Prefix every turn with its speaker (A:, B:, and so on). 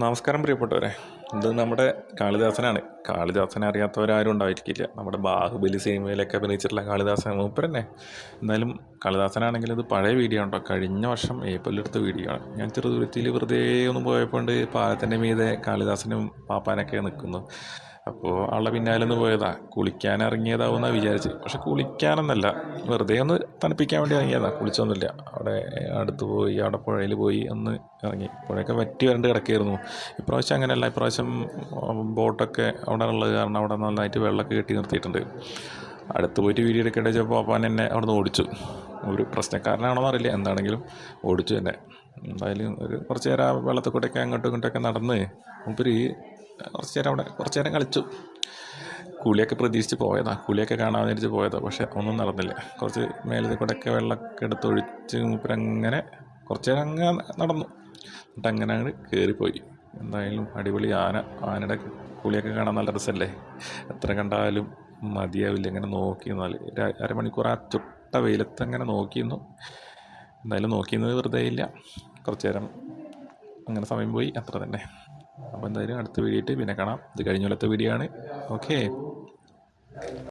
A: നമസ്കാരം പ്രിയപ്പെട്ടവരെ. ഇത് നമ്മുടെ കാളിദാസനാണ്. കാളിദാസനെ അറിയാത്തവരാരും ഉണ്ടായിരിക്കില്ല. നമ്മുടെ ബാഹുബലി സിനിമയിലൊക്കെ അഭിനയിച്ചിട്ടുള്ള കാളിദാസൻ മൂപ്പരന്നെ. എന്നാലും കാളിദാസനാണെങ്കിൽ ഇത് പഴയ വീഡിയോ ഉണ്ടോ കഴിഞ്ഞ വർഷം ഏപ്രിലെടുത്ത വീഡിയോ ആണ്. ഞാൻ ചെറുതുരുത്തിയിൽ വെറുതെ ഒന്ന് പോയപ്പോൾ പാലത്തിന്റെ മീതെ കാളിദാസനും പാപ്പാനൊക്കെ നിൽക്കുന്നു. അപ്പോൾ ആളുടെ പിന്നാലെ ഒന്ന് പോയതാ. കുളിക്കാൻ ഇറങ്ങിയതാവുമെന്നാണ് വിചാരിച്ച് പക്ഷെ കുളിക്കാനൊന്നല്ല. വെറുതെ ഒന്ന് തണുപ്പിക്കാൻ വേണ്ടി ഇറങ്ങിയതാ. കുളിച്ചൊന്നുമില്ല. അവിടെ അടുത്ത് പോയി അവിടെ പുഴയിൽ പോയി ഒന്ന് ഇറങ്ങി. പുഴയൊക്കെ വറ്റി വരണ്ട് കിടക്കുകയായിരുന്നു. ഇപ്രാവശ്യം അങ്ങനെയല്ല. ഇപ്രാവശ്യം ബോട്ടൊക്കെ അവിടെ ഉള്ളത് കാരണം അവിടെ നന്നായിട്ട് വെള്ളമൊക്കെ കെട്ടി നിർത്തിയിട്ടുണ്ട്. അടുത്ത് പോയിട്ട് വീഡിയോ എടുക്കേണ്ട വെച്ചപ്പോൾ അപ്പാൻ എന്നെ അവിടെ നിന്ന് ഓടിച്ചു. ഒരു പ്രശ്നക്കാരനാണോന്ന് അറിയില്ല. എന്താണെങ്കിലും ഓടിച്ചു എന്നെ. എന്തായാലും ഒരു കുറച്ച് നേരം ആ വെള്ളത്തിൽ കൂടെയൊക്കെ അങ്ങോട്ടും ഇങ്ങോട്ടൊക്കെ നടന്ന് മുമ്പൊരു കുറച്ച് നേരം അവിടെ കുറച്ച് നേരം കളിച്ചു. കൂലിയൊക്കെ പ്രതീക്ഷിച്ച് പോയതാണ് കൂലിയൊക്കെ കാണാൻ വിചാരിച്ച് പോയതാണ് പക്ഷെ ഒന്നും നടന്നില്ല. കുറച്ച് മേലത്തെ കൂടെയൊക്കെ വെള്ളമൊക്കെ എടുത്തൊഴിച്ച് മൂപ്പരങ്ങനെ കുറച്ച് നേരം അങ്ങനെ നടന്നു. എന്നിട്ട് അങ്ങനെ അങ്ങ് കയറിപ്പോയി എന്തായാലും അടിപൊളി ആന ആനയുടെ കൂലിയൊക്കെ കാണാൻ നല്ല രസമല്ലേ? എത്ര കണ്ടാലും മതിയാവില്ല. ഇങ്ങനെ നോക്കി നിന്നാൽ. ഒരു അരമണിക്കൂർ ആ ചുട്ട വെയിലത്ത് അങ്ങനെ നോക്കിയിരുന്നു. എന്തായാലും നോക്കിയിരുന്നത് വെറുതെ ഇല്ല. കുറച്ച് നേരം അങ്ങനെ സമയം പോയി. അത്ര തന്നെ. അപ്പോൾ എന്തായാലും അടുത്ത വീഡിയോ ആയിട്ട് പിന്നെ കാണാം. ഇത് കഴിഞ്ഞ കൊല്ലത്തെ വീഡിയോ ആണ്. ഓക്കേ